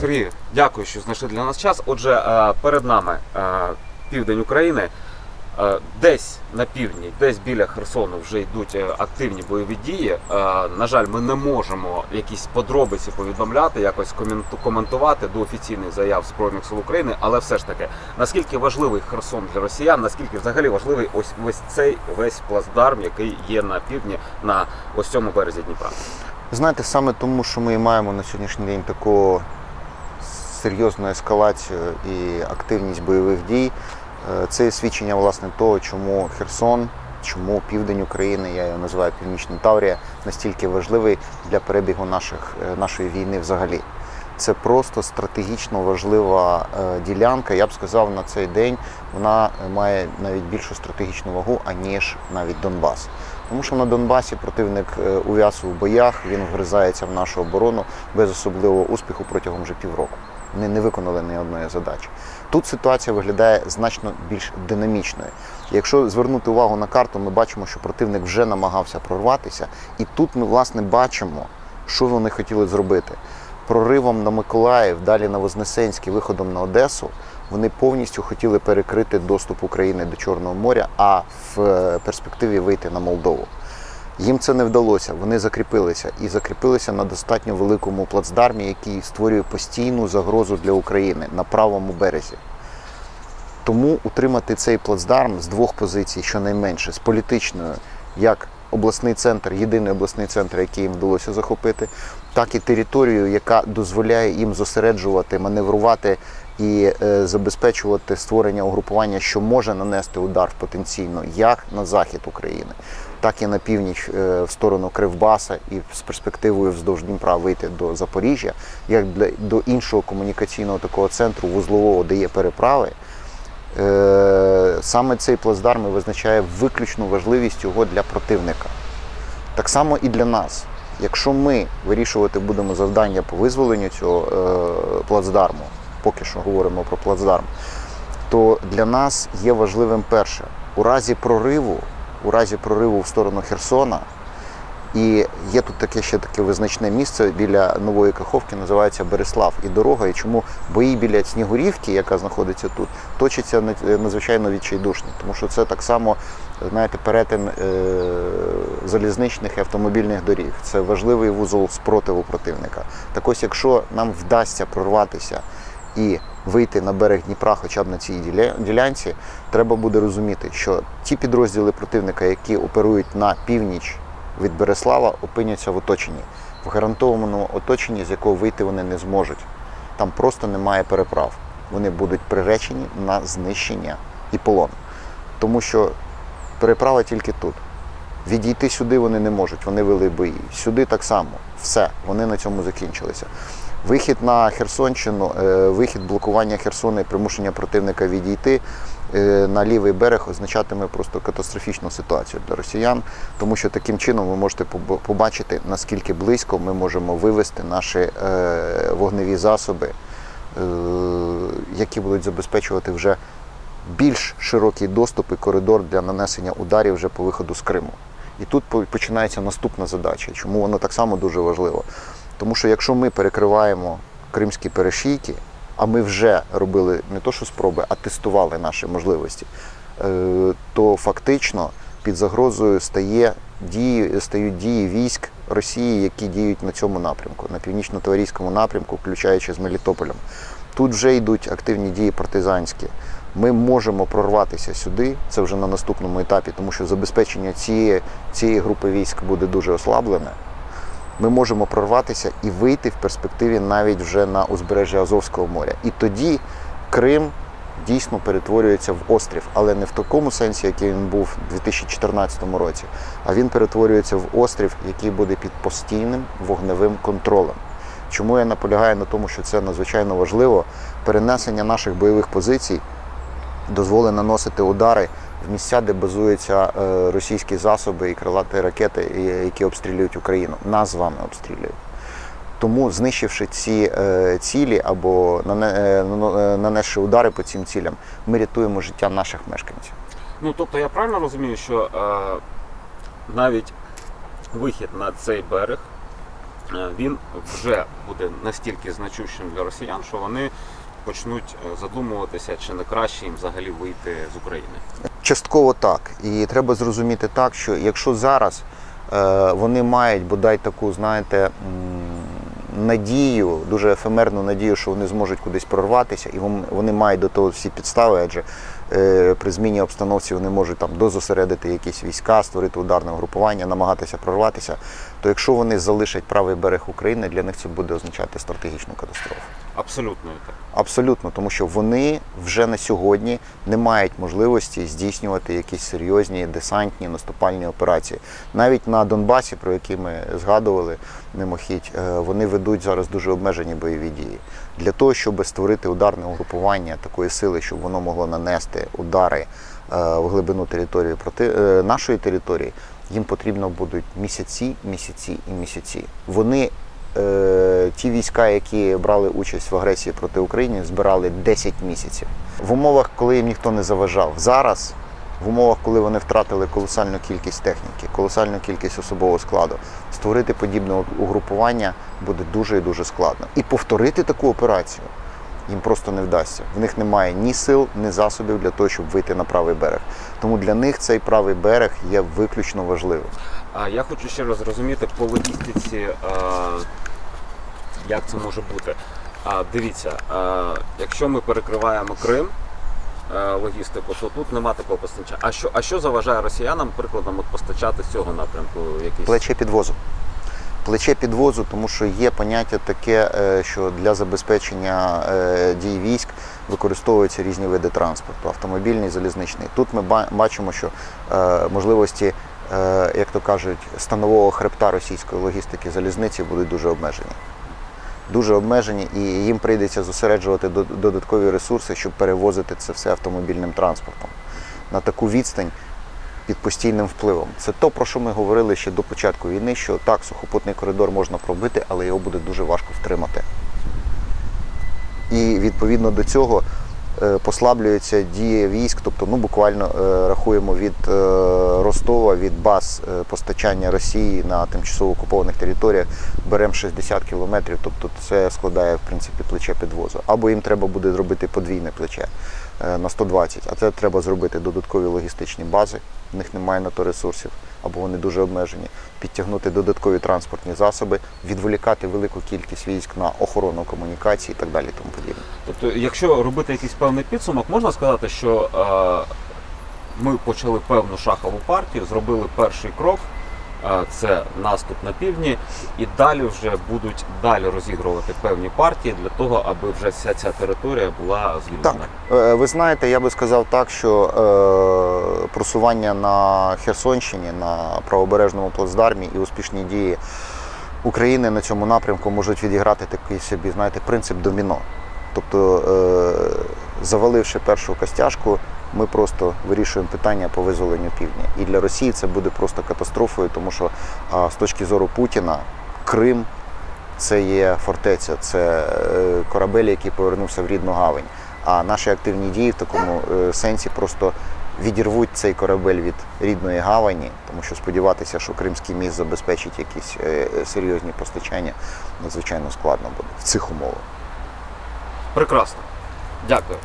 Сергій, дякую, що знайшли для нас час. Отже, е, перед нами е, південь України. Е, Десь на півдні, десь біля Херсону вже йдуть активні бойові дії. На жаль, ми не можемо якісь подробиці повідомляти, якось коментувати до офіційних заяв Збройних сил України. Але все ж таки, наскільки важливий Херсон для росіян, наскільки взагалі важливий ось ось цей весь плацдарм, який є на півдні, на ось цьому березі Дніпра. Знаєте, саме тому, що ми маємо на сьогоднішній день таку серйозну ескалацію і активність бойових дій, е, це свідчення власне того, чому Херсон, чому південь України, я його називаю Північна Таврія, настільки важливий для перебігу наших, е, нашої війни взагалі. Це просто стратегічно важлива е, ділянка. Я б сказав, на цей день вона має навіть більшу стратегічну вагу, аніж навіть Донбас. Тому що на Донбасі противник ув'яз у боях, він вгризається в нашу оборону без особливого успіху протягом вже півроку. Вони не виконали ні одної задачі. Тут ситуація виглядає значно більш динамічною. Якщо звернути увагу на карту, ми бачимо, що противник вже намагався прорватися, і тут ми власне бачимо, що вони хотіли зробити. Проривом на Миколаїв, далі на Вознесенський, виходом на Одесу, вони повністю хотіли перекрити доступ України до Чорного моря, а в е, перспективі вийти на Молдову. Їм це не вдалося. Вони закріпилися і закріпилися на достатньо великому плацдармі, який створює постійну загрозу для України на правому березі. Тому утримати цей плацдарм з двох позицій, щонайменше, з політичною, як обласний центр, єдиний обласний центр, який їм вдалося захопити, так і територію, яка дозволяє їм зосереджувати, маневрувати і е, забезпечувати створення угрупування, що може нанести удар потенційно як на захід України, так і на північ е, в сторону Кривбаса і з перспективою вздовж Дніпра вийти до Запоріжжя, як для до іншого комунікаційного такого центру вузлового, де є переправи. Е, Саме цей плацдарм визначає виключну важливість його для противника. Так само і для нас. Якщо ми вирішувати будемо завдання по визволенню цього е, плацдарму, поки що говоримо про плацдарм, то для нас є важливим перше, у разі прориву, у разі прориву в сторону Херсона, і є тут таке ще таке визначне місце біля нової Каховки, називається Береслав. І дорога, і чому бої біля Снігурівки, яка знаходиться тут, точаться надзвичайно відчайдушні. Тому що це так само, знаєте, перетин е, залізничних і автомобільних доріг. Це важливий вузол спротиву противника. Так ось, якщо нам вдасться прорватися і вийти на берег Дніпра, хоча б на цій ділянці, треба буде розуміти, що ті підрозділи противника, які оперують на північ від Береслава, опиняться в оточенні, в гарантованому оточенні, з якого вийти вони не зможуть. Там просто немає переправ. Вони будуть приречені на знищення і полон. Тому що переправа тільки тут. Відійти сюди вони не можуть, вони вели бої. Сюди так само. Все, вони на цьому закінчилися. Вихід на Херсонщину, е, вихід блокування Херсона і примушення противника відійти е, на лівий берег означатиме просто катастрофічну ситуацію для росіян, тому що таким чином ви можете побачити, наскільки близько ми можемо вивести наші е, вогневі засоби, які будуть забезпечувати вже більш широкий доступ і коридор для нанесення ударів вже по виходу з Криму. І тут починається наступна задача. Чому воно так само дуже важливо? Тому що якщо ми перекриваємо кримські перешийки, а ми вже робили не то, що спроби, а тестували наші можливості, е, то фактично під загрозою стає дії, стають дії військ Росії, які діють на цьому напрямку, на північно-таврійському напрямку, включаючи з Мелітополем. Тут вже йдуть активні дії партизанські. Ми можемо прорватися сюди, це вже на наступному етапі, тому що забезпечення цієї, цієї групи військ буде дуже ослаблене. Ми можемо прорватися і вийти в перспективі навіть вже на узбережжя Азовського моря. І тоді Крим дійсно перетворюється в острів, але не в такому сенсі, який він був у 2014 році, а він перетворюється в острів, який буде під постійним вогневим контролем. Чому я наполягаю на тому, що це надзвичайно важливо? Перенесення наших бойових позицій дозволить наносити удари місця, де базуються е, російські засоби і крилаті ракети, які обстрілюють Україну. Нас з вами обстрілюють. Тому, знищивши ці е, цілі або е, е, нанесши удари по цим цілям, ми рятуємо життя наших мешканців. Ну тобто я правильно розумію, що е, навіть вихід на цей берег він вже буде настільки значущим для росіян, що вони почнуть задумуватися, чи не краще їм взагалі вийти з України. Частково так. І треба зрозуміти так, що якщо зараз е, вони мають бодай таку, знаєте, надію, дуже ефемерну надію, що вони зможуть кудись прорватися, і вони мають до того всі підстави, адже е, при зміні обстановці вони можуть там дозосередити якісь війська, створити ударне угрупування, намагатися прорватися. То якщо вони залишать правий берег України, для них це буде означати стратегічну катастрофу. Абсолютно так. Абсолютно, тому що вони вже на сьогодні не мають можливості здійснювати якісь серйозні десантні наступальні операції. Навіть на Донбасі, про які ми згадували мимохідь, е, вони ведуть зараз дуже обмежені бойові дії. Для того, щоб створити ударне угрупування такої сили, щоб воно могло нанести удари е, в глибину території проти е, нашої території, їм потрібно будуть місяці, місяці і місяці. Вони е, ті війська, які брали участь в агресії проти України, збирали 10 місяців. В умовах, коли їм ніхто не заважав. Зараз, в умовах, коли вони втратили колосальну кількість техніки, колосальну кількість особового складу, створити подібне угрупування буде дуже і дуже складно. І повторити таку операцію їм просто не вдасться. В них немає ні сил, ні засобів для того, щоб вийти на правий берег. Тому для них цей правий берег є виключно важливим. А я хочу ще раз зрозуміти по логістиці, е, як це може бути. А, дивіться, е, якщо ми перекриваємо Крим, е, логістику, то тут нема такого постачання. А що, а що заважає росіянам, прикладом, от постачати з цього напрямку якісь? Плече підвозу. Плече підвозу, тому що є поняття таке, е, що для забезпечення е, дій військ використовуються різні види транспорту, автомобільний, залізничний. Тут ми бачимо, що можливості, як то кажуть, станового хребта російської логістики залізниці будуть дуже обмежені. Дуже обмежені, і їм прийдеться зосереджувати додаткові ресурси, щоб перевозити це все автомобільним транспортом. На таку відстань під постійним впливом. Це то, про що ми говорили ще до початку війни, що так, сухопутний коридор можна пробити, але його буде дуже важко втримати. І відповідно до цього послаблюється дія військ, тобто ну, буквально е, рахуємо від е, Ростова, від баз е, постачання Росії на тимчасово окупованих територіях, беремо 60 кілометрів, тобто це складає в принципі плече підвозу. Або їм треба буде зробити подвійне плече е, на 120, а це треба зробити додаткові логістичні бази, в них немає на то ресурсів, або вони дуже обмежені, підтягнути додаткові транспортні засоби, відволікати велику кількість військ на охорону комунікацій і так далі. Тому подібне. Тобто, якщо робити якийсь певний підсумок, можна сказати, що е, ми почали певну шахову партію, зробили перший крок. Це наступ на півдні, і далі вже будуть далі розігрувати певні партії для того, аби вже вся ця територія була звільнена. Так, Е, ви знаєте, я би сказав так, що е, просування на Херсонщині, на правобережному плацдармі і успішні дії України на цьому напрямку можуть відіграти такий собі, знаєте, принцип доміно. Тобто, е, заваливши першу костяшку, ми просто вирішуємо питання по визволенню півдня. І для Росії це буде просто катастрофою, тому що а, з точки зору Путіна Крим це є фортеця, це е, корабель, який повернувся в рідну гавань. А наші активні дії в такому е, сенсі просто відірвуть цей корабель від рідної гавані, тому що сподіватися, що Кримський міст забезпечить якісь е, серйозні постачання, надзвичайно складно буде в цих умовах. Прекрасно. Дякую.